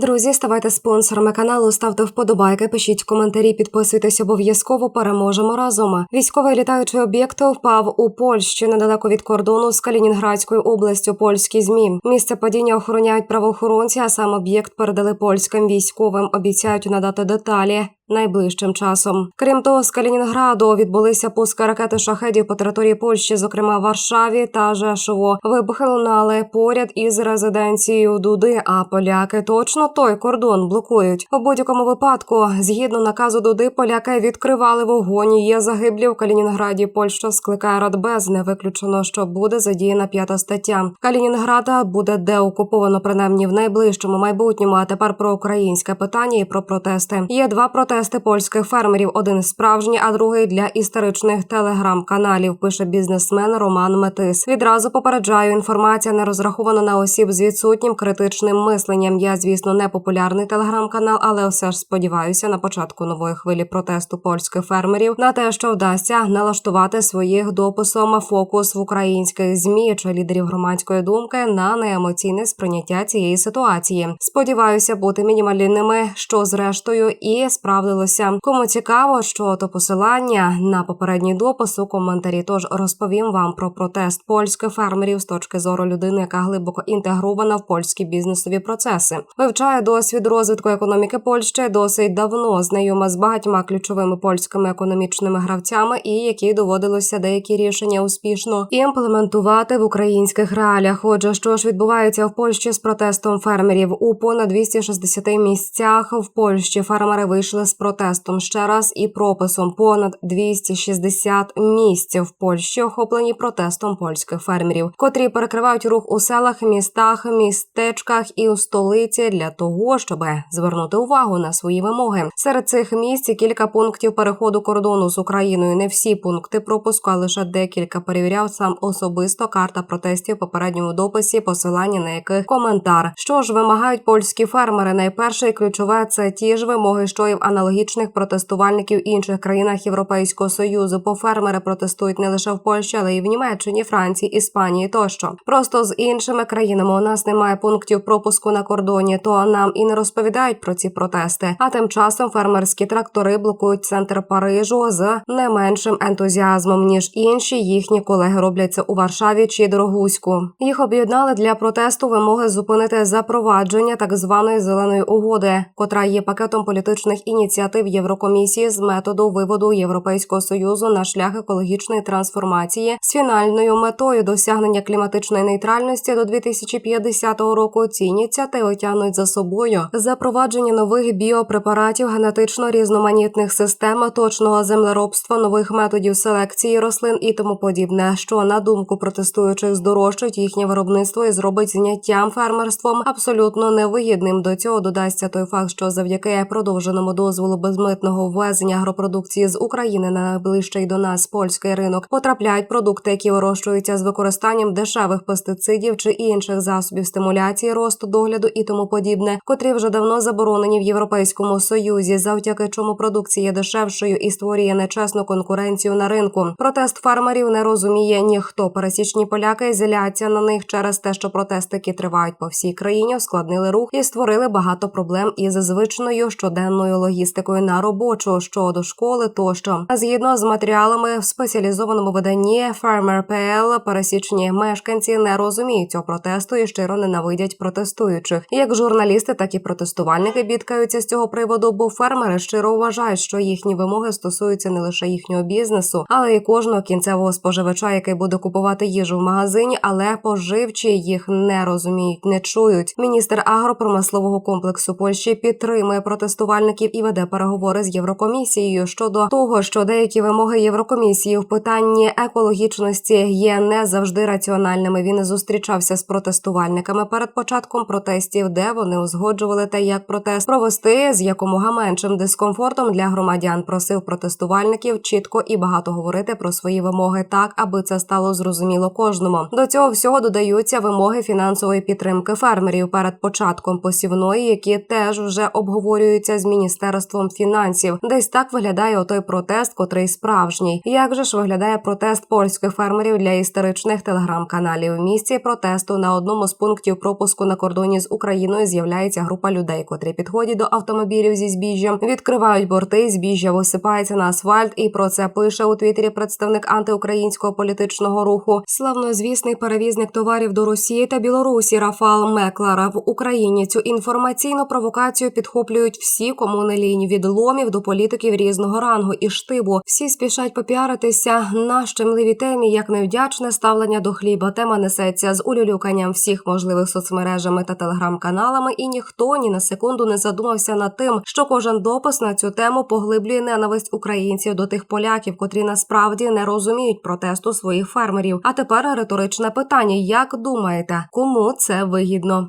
Друзі, ставайте спонсорами каналу, ставте вподобайки, пишіть коментарі, підписуйтесь обов'язково. Переможемо разом. Військовий літаючий об'єкт впав у Польщі недалеко від кордону з Калінінградською областю. Польські змі місце падіння охороняють правоохоронці, а сам об'єкт передали польським військовим. Обіцяють надати деталі. Найближчим часом, крім того, з Калінінграду відбулися пуски ракети шахедів по території Польщі, зокрема Варшаві та Жешово. Вибухи лунали поряд із резиденцією Дуди. А поляки точно той кордон блокують. У будь-якому випадку, згідно наказу Дуди, поляки відкривали вогонь. Є загиблі в Калінінграді. Польща скликає Радбез. Не виключено, що буде задіяна п'ята стаття. Калінінграда буде деокуповано принаймні в найближчому майбутньому. А тепер про українське питання і про протести. Є два протести польських фермерів. Один справжній, а другий для історичних телеграм-каналів. Пише бізнесмен Роман Метис. Відразу попереджаю, інформація не розрахована на осіб з відсутнім критичним мисленням. Я, звісно, не популярний телеграм-канал, але все ж сподіваюся на початку нової хвилі протесту польських фермерів на те, що вдасться налаштувати своїх дописом фокус в українських змі чи лідерів громадської думки на неемоційне сприйняття цієї ситуації. Сподіваюся бути мінімальними, що зрештою і справдилося. Кому цікаво, що то посилання на попередній допис у коментарі. Тож розповім вам про протест польських фермерів з точки зору людини, яка глибоко інтегрована в польські бізнесові процеси. Вивчає досвід розвитку економіки Польщі досить давно. Знайома з багатьма ключовими польськими економічними гравцями, і які доводилося деякі рішення успішно імплементувати в українських реаліях. Отже, що ж відбувається в Польщі з протестом фермерів у понад 260 місцях в Польщі. Фермери вийшли з протестом ще раз і прописом понад 260 місць в Польщі охоплені протестом польських фермерів, котрі перекривають рух у селах, містах, містечках і у столиці для того, щоб звернути увагу на свої вимоги. Серед цих місць кілька пунктів переходу кордону з Україною. Не всі пункти пропуску, а лише декілька перевіряв сам особисто карта протестів в попередньому дописі, посилання на яких коментар. Що ж вимагають польські фермери? Найперше і ключове це ті ж вимоги, що і в аналогічних протестувальників інших країнах Європейського союзу. Бо фермери протестують не лише в Польщі, але й в Німеччині, Франції, Іспанії тощо. Просто з іншими країнами у нас немає пунктів пропуску на кордоні, то нам і не розповідають про ці протести. А тим часом фермерські трактори блокують центр Парижу з не меншим ентузіазмом ніж інші їхні колеги роблять це у Варшаві чи Дорогуську. Їх об'єднали для протесту вимоги зупинити запровадження так званої зеленої угоди, котра є пакетом політичних ініціатив Єврокомісії з методу виводу Європейського союзу на шлях екологічної трансформації з фінальною метою досягнення кліматичної нейтральності до 2050 року. Ці ініціативи тягнуть за собою запровадження нових біопрепаратів, генетично різноманітних систем, точного землеробства, нових методів селекції рослин і тому подібне, що на думку протестуючих здорожчить їхнє виробництво і зробить зняттям фермерством абсолютно невигідним. До цього додасться той факт, що завдяки продовженому дозволу безмитного ввезення агропродукції з України на найближчий до нас польський ринок потрапляють продукти, які вирощуються з використанням дешевих пестицидів чи інших засобів стимуляції росту догляду і тому подібне, котрі вже давно заборонені в Європейському Союзі, завдяки чому продукція дешевшою і створює нечесну конкуренцію на ринку. Протест фермерів не розуміє ніхто. Пересічні поляки зіляться на них через те, що протестики тривають по всій країні, ускладнили рух і створили багато проблем із звичною щоденною логістикою на робочу щодо школи. Тощо згідно з матеріалами в спеціалізованому виданні Farmer.pl, пересічні мешканці не розуміють цього протесту і щиро ненавидять протестуючих. Як журналісти, так і протестувальники бідкаються з цього приводу, бо фермери щиро вважають, що їхні вимоги стосуються не лише їхнього бізнесу, але й кожного кінцевого споживача, який буде купувати їжу в магазині, але поживчі їх не розуміють, не чують. Міністр агропромислового комплексу Польщі підтримує протестувальників і веде переговори з Єврокомісією щодо того, що деякі вимоги Єврокомісії в питанні екологічності є не завжди раціональними. Він зустрічався з протестувальниками перед початком протестів, де вони узгоджували те, як протест провести з якомога меншим дискомфортом для громадян. Просив протестувальників чітко і багато говорити про свої вимоги, так аби це стало зрозуміло кожному. До цього всього додаються вимоги фінансової підтримки фермерів перед початком посівної, які теж вже обговорюються з міністерством міністерством фінансів. Десь так виглядає отой протест, котрий справжній. Як же ж виглядає протест польських фермерів для історичних телеграм-каналів? В місці протесту на одному з пунктів пропуску на кордоні з Україною з'являється група людей, котрі підходять до автомобілів зі збіжжям, відкривають борти, збіжжя висипається на асфальт. І про це пише у Твіттері представник антиукраїнського політичного руху. Славнозвісний перевізник товарів до Росії та Білорусі Рафал Меклара в Україні. Цю інформаційну провокацію підхоплюють всі, кому не лінь від ломів до політиків різного рангу і штибу. Всі спішать попіаритися на щемливій темі, як невдячне ставлення до хліба. Тема несеться з улюлюканням всіх можливих соцмережами та телеграм-каналами, і ніхто ні на секунду не задумався над тим, що кожен допис на цю тему поглиблює ненависть українців до тих поляків, котрі насправді не розуміють протесту своїх фермерів. А тепер риторичне питання: як думаєте, кому це вигідно?